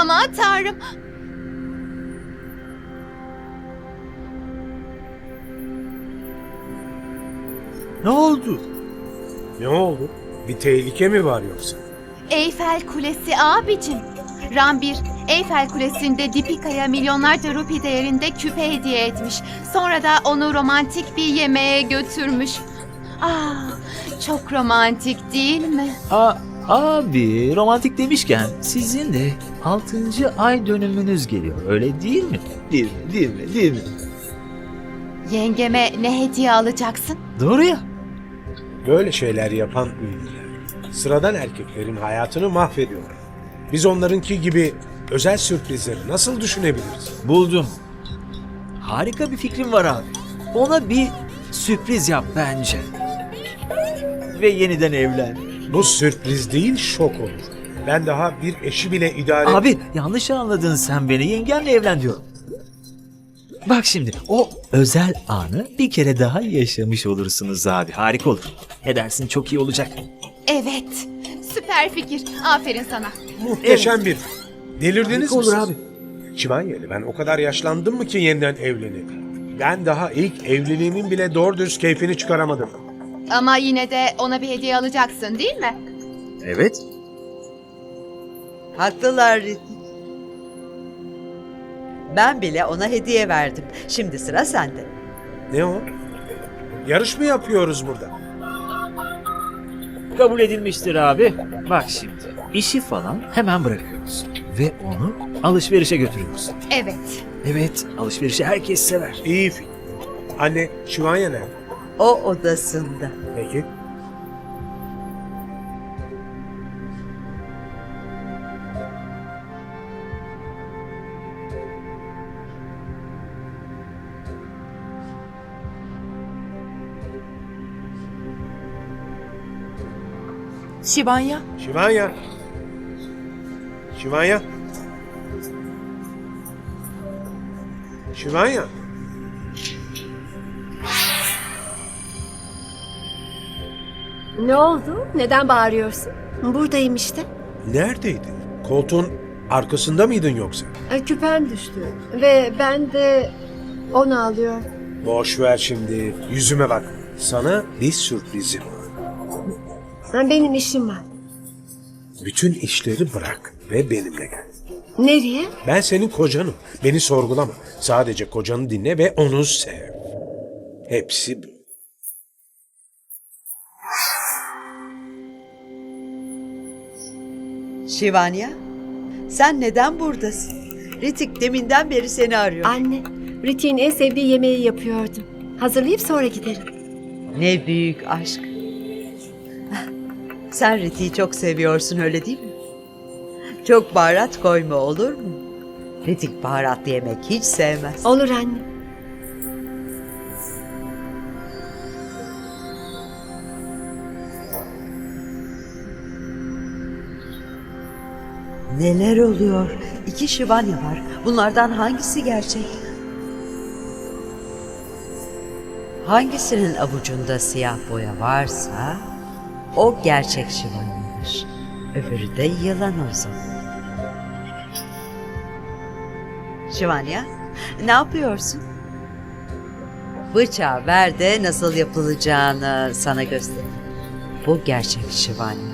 Ama tanrım. Ne oldu? Ne oldu? Bir tehlike mi var yoksa? Eyfel Kulesi abicim. Rambir, Eyfel Kulesi'nde Dipika'ya milyonlarca rupi değerinde küpe hediye etmiş. Sonra da onu romantik bir yemeğe götürmüş. Ah, çok romantik değil mi? A abi romantik demişken sizin de 6. ay dönümünüz geliyor öyle değil mi? Değil mi? Değil mi? Değil mi? Yengeme ne hediye alacaksın? Doğru ya. Böyle şeyler yapan ünlüler sıradan erkeklerin hayatını mahvediyor. Biz onlarınki gibi özel sürprizleri nasıl düşünebiliriz? Buldum. Harika bir fikrim var abi. Ona bir sürpriz yap bence. Ve yeniden evlen. Bu sürpriz değil şok olur. Ben daha bir eşi bile idare... Abi yanlış anladın sen beni yengenle evlen diyorum. Bak şimdi o özel anı bir kere daha yaşamış olursunuz abi. Harika olur. Ne dersin çok iyi olacak. Evet, süper fikir. Aferin sana. Muhteşem bir. Delirdiniz Harika mi olur siz? abi. Çimanyeli ben o kadar yaşlandım mı ki yeniden evleneyim? Ben daha ilk evliliğimin bile doğru düz keyfini çıkaramadım. Ama yine de ona bir hediye alacaksın değil mi? Evet. Haklılar Ritik. Ben bile ona hediye verdim. Şimdi sıra sende. Ne o? Yarış mı yapıyoruz burada? Kabul edilmiştir abi. Bak şimdi işi falan hemen bırakıyoruz. Ve onu alışverişe götürüyoruz. Evet. Evet alışverişi herkes sever. İyi fikir. Anne, Şivanya nerede? O odasında. Peki. Şivanya, Şivanya. Şivanya. Şivanya. Ne oldu? Neden bağırıyorsun? Buradayım işte. Neredeydin? Koltuğun arkasında mıydın yoksa? E, Küpem düştü ve ben de onu alıyorum. Boş ver şimdi. Yüzüme bak. Sana bir sürprizim var. Ha, Benim işim var. Bütün işleri bırak ve benimle gel. Nereye? Ben senin kocanım. Beni sorgulama. Sadece kocanı dinle ve onu sev. Hepsi bu. Şivanya, sen neden buradasın? Ritik deminden beri seni arıyor. Anne, Riti'nin en sevdiği yemeği yapıyordum. Hazırlayıp sonra giderim. Ne büyük aşk. Sen Ritik'i çok seviyorsun öyle değil mi? Çok baharat koyma olur mu? Ritik baharatlı yemek hiç sevmez. Olur anne. Neler oluyor? İki Şivanya var. Bunlardan hangisi gerçek? Hangisinin avucunda siyah boya varsa o gerçek Şivanya'dır. Öbürü de yılan o zaman. Şivanya, ne yapıyorsun? Bıçağı ver de nasıl yapılacağını sana göster. Bu gerçek Şivanya.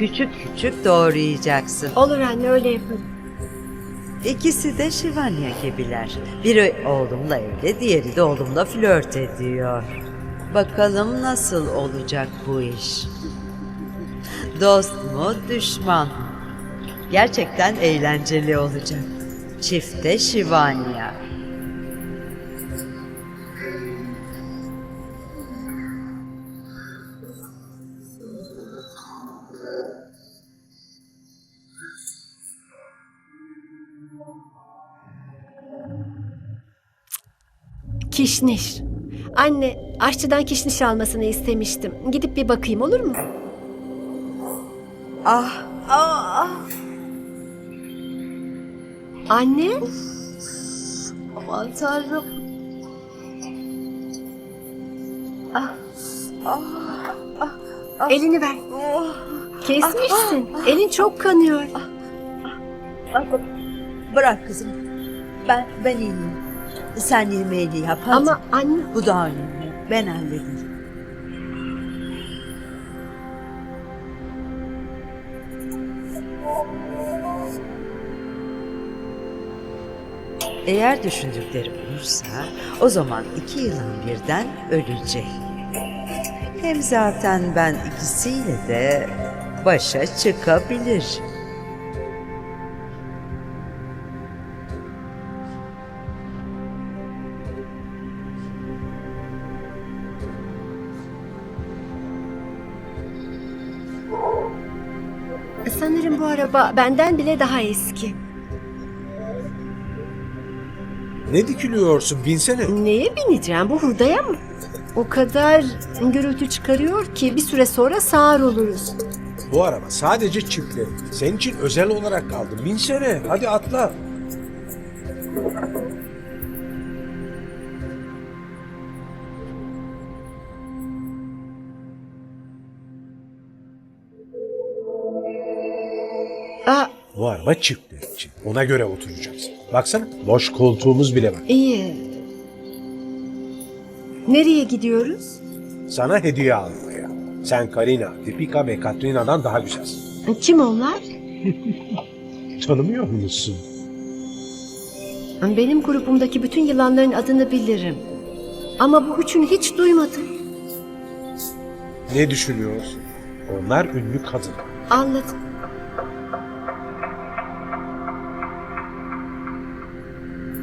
Küçük küçük doğrayacaksın. Olur anne öyle yaparım. İkisi de Şivanya gibiler. Biri oğlumla evli, diğeri de oğlumla flört ediyor. Bakalım nasıl olacak bu iş? Dost mu, düşman mı? Gerçekten eğlenceli olacak. Çifte Şivanya. Kişniş. Anne, aşçıdan kişniş almasını istemiştim. Gidip bir bakayım olur mu? Ah, ah, ah. Anne, Aman tanrım. elini ver. Kesmişsin. Elin çok kanıyor. Bırak kızım. Ben ben iyiyim. Sen yemeğini yap hadi. Ama anne Bu daha önemli. Ben hallederim. Eğer düşündükleri olursa o zaman iki yılan birden ölecek. Hem zaten ben ikisiyle de başa çıkabilir. Araba benden bile daha eski. Ne dikiliyorsun? Binsene. Neye bineceğim? Bu hurdaya mı? O kadar gürültü çıkarıyor ki bir süre sonra sağır oluruz. Bu araba sadece çiftlerin. Senin için özel olarak kaldım. Binsene. Hadi atla. Bu araba çiftler için. Ona göre oturacaksın. Baksana boş koltuğumuz bile var. iyi. Nereye gidiyoruz? Sana hediye almaya. Sen Karina, Dipika ve Katrina'dan daha güzelsin. Kim onlar? Tanımıyor musun? Benim grubumdaki bütün yılanların adını bilirim. Ama bu üçünü hiç duymadım. Ne düşünüyorsun? Onlar ünlü kadın. Anladım.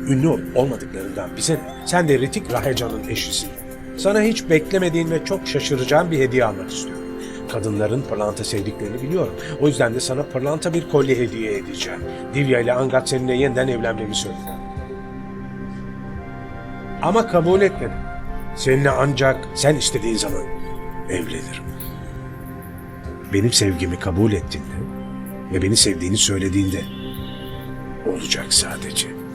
Ünlü olmadıklarından bize ne? Sen de Ritik Rahecan'ın eşisin. Sana hiç beklemediğin ve çok şaşıracağın bir hediye almak istiyorum. Kadınların pırlanta sevdiklerini biliyorum. O yüzden de sana pırlanta bir kolye hediye edeceğim. Divya ile Angat seninle yeniden evlenmemi söyledi. Ama kabul etmedim. Seninle ancak sen istediğin zaman evlenirim. Benim sevgimi kabul ettiğinde ve beni sevdiğini söylediğinde olacak sadece.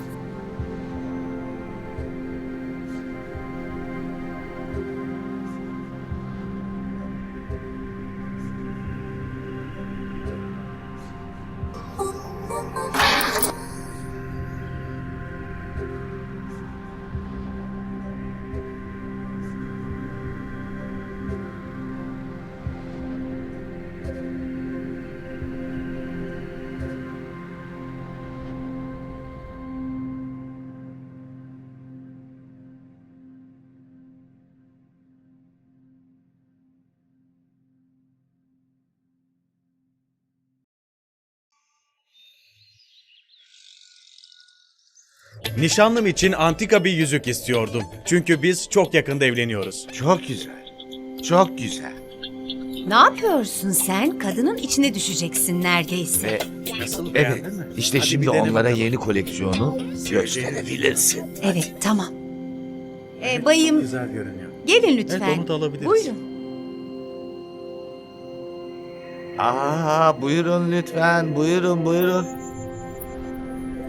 Nişanlım için antika bir yüzük istiyordum. Çünkü biz çok yakında evleniyoruz. Çok güzel. Çok güzel. Ne yapıyorsun sen? Kadının içine düşeceksin neredeyse. Ve Nasıl evet beğendin mi? işte Hadi şimdi bir dene onlara bakalım. yeni koleksiyonu gösterebilirsin. Evet, tamam. Ee, bayım, Güzel görünüyor. gelin lütfen. Evet onu da alabiliriz. Buyurun. Aa buyurun lütfen buyurun buyurun.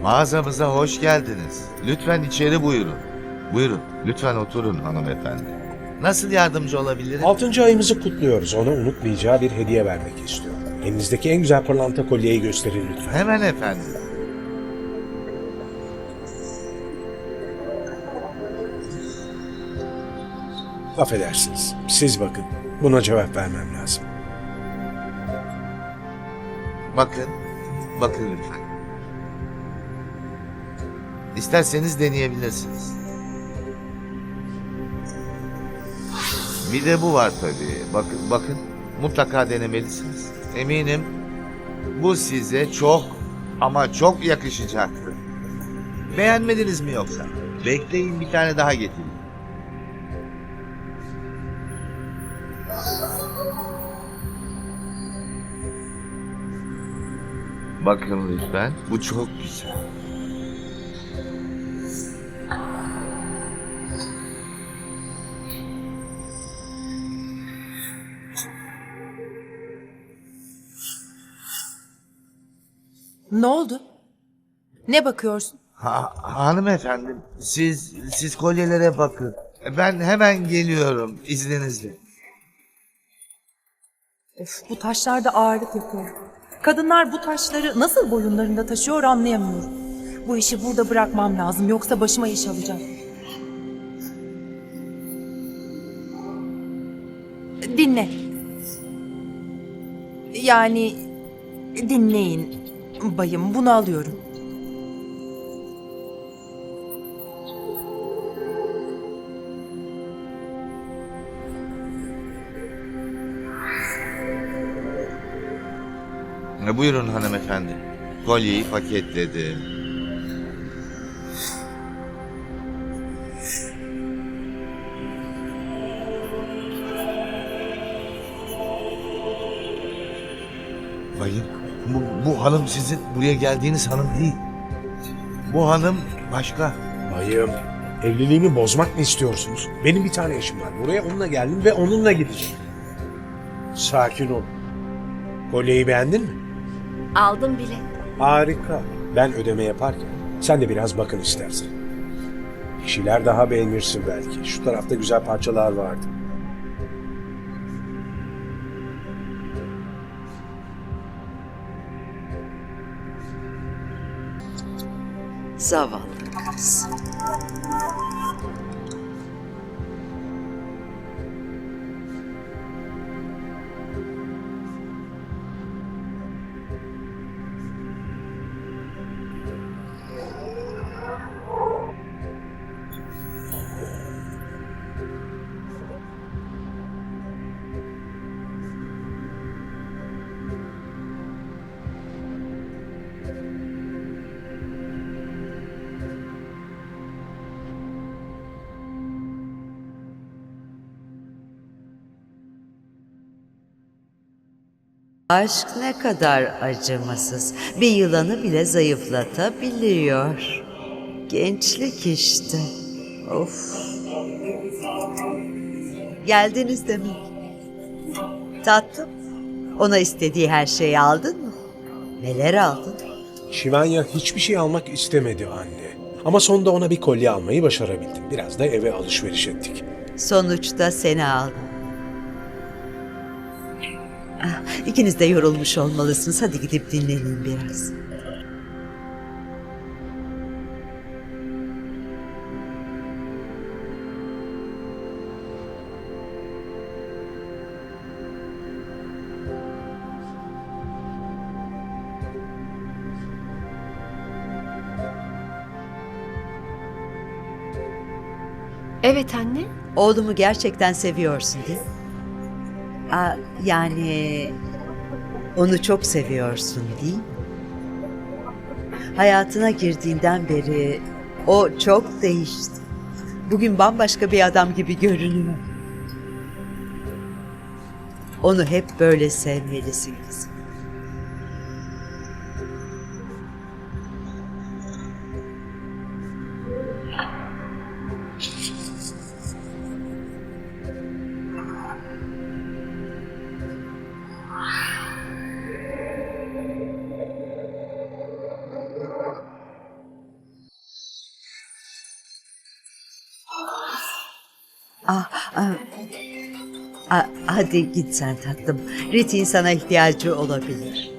Mağazamıza hoş geldiniz. Lütfen içeri buyurun. Buyurun lütfen oturun hanımefendi. Nasıl yardımcı olabilirim? Altıncı ayımızı kutluyoruz. Ona unutmayacağı bir hediye vermek istiyorum. Elinizdeki en güzel pırlanta kolyeyi gösterin lütfen. Hemen efendim. Affedersiniz. Siz bakın. Buna cevap vermem lazım. Bakın. Bakın lütfen. İsterseniz deneyebilirsiniz. Bir de bu var tabii. Bakın bakın. Mutlaka denemelisiniz. Eminim bu size çok ama çok yakışacaktır. Beğenmediniz mi yoksa? Bekleyin bir tane daha getireyim. Bakın lütfen. Bu çok güzel. Ne oldu? Ne bakıyorsun? Ha, hanımefendi, siz siz kolyelere bakın. Ben hemen geliyorum izninizle. Of, bu taşlar da ağırlık yapıyor. Kadınlar bu taşları nasıl boyunlarında taşıyor anlayamıyorum. Bu işi burada bırakmam lazım yoksa başıma iş alacak. Dinle. Yani dinleyin. Bayım bunu alıyorum. E, Buyurun hanımefendi. Kolyeyi paketledim. Bayım, bu, bu hanım sizin buraya geldiğiniz hanım değil. Bu hanım başka. Bayım, evliliğimi bozmak mı istiyorsunuz? Benim bir tane eşim var. Buraya onunla geldim ve onunla gideceğim. Sakin ol. Kolyeyi beğendin mi? Aldım bile. Harika. Ben ödeme yaparken sen de biraz bakın istersen. Bir şeyler daha beğenirsin belki. Şu tarafta güzel parçalar vardı. Zavallı kız. Aşk ne kadar acımasız. Bir yılanı bile zayıflatabiliyor. Gençlik işte. Of. Geldiniz demek. Tatlım. Ona istediği her şeyi aldın mı? Neler aldın? Şivanya hiçbir şey almak istemedi anne. Ama sonunda ona bir kolye almayı başarabildim. Biraz da eve alışveriş ettik. Sonuçta seni aldım. Ah, İkiniz de yorulmuş olmalısınız. Hadi gidip dinlenin biraz. Evet anne. Oğlumu gerçekten seviyorsun değil mi? Aa, yani onu çok seviyorsun değil mi? Hayatına girdiğinden beri o çok değişti. Bugün bambaşka bir adam gibi görünüyor. Onu hep böyle sevmelisin kızım. Ah, ah, ah, hadi git sen tatlım. Ritin sana ihtiyacı olabilir.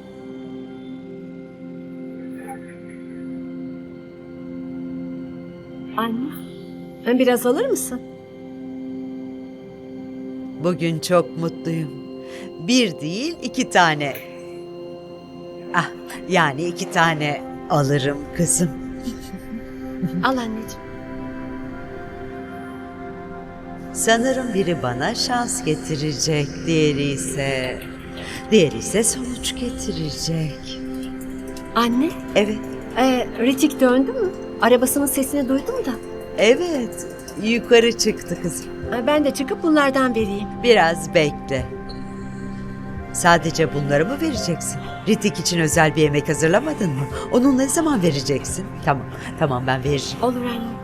Anne. Biraz alır mısın? Bugün çok mutluyum. Bir değil iki tane. Ah, yani iki tane alırım kızım. Al anneciğim. Sanırım biri bana şans getirecek, diğeri ise... Diğeri ise sonuç getirecek. Anne. Evet, Ee, Ritik döndü mü? Arabasının sesini duydum da. evet. Yukarı çıktı kızım. Ee, Ben de çıkıp bunlardan vereyim. Biraz bekle. Sadece bunları mı vereceksin? Ritik için özel bir yemek hazırlamadın mı? Onu ne zaman vereceksin? Tamam, tamam ben veririm. Olur anne.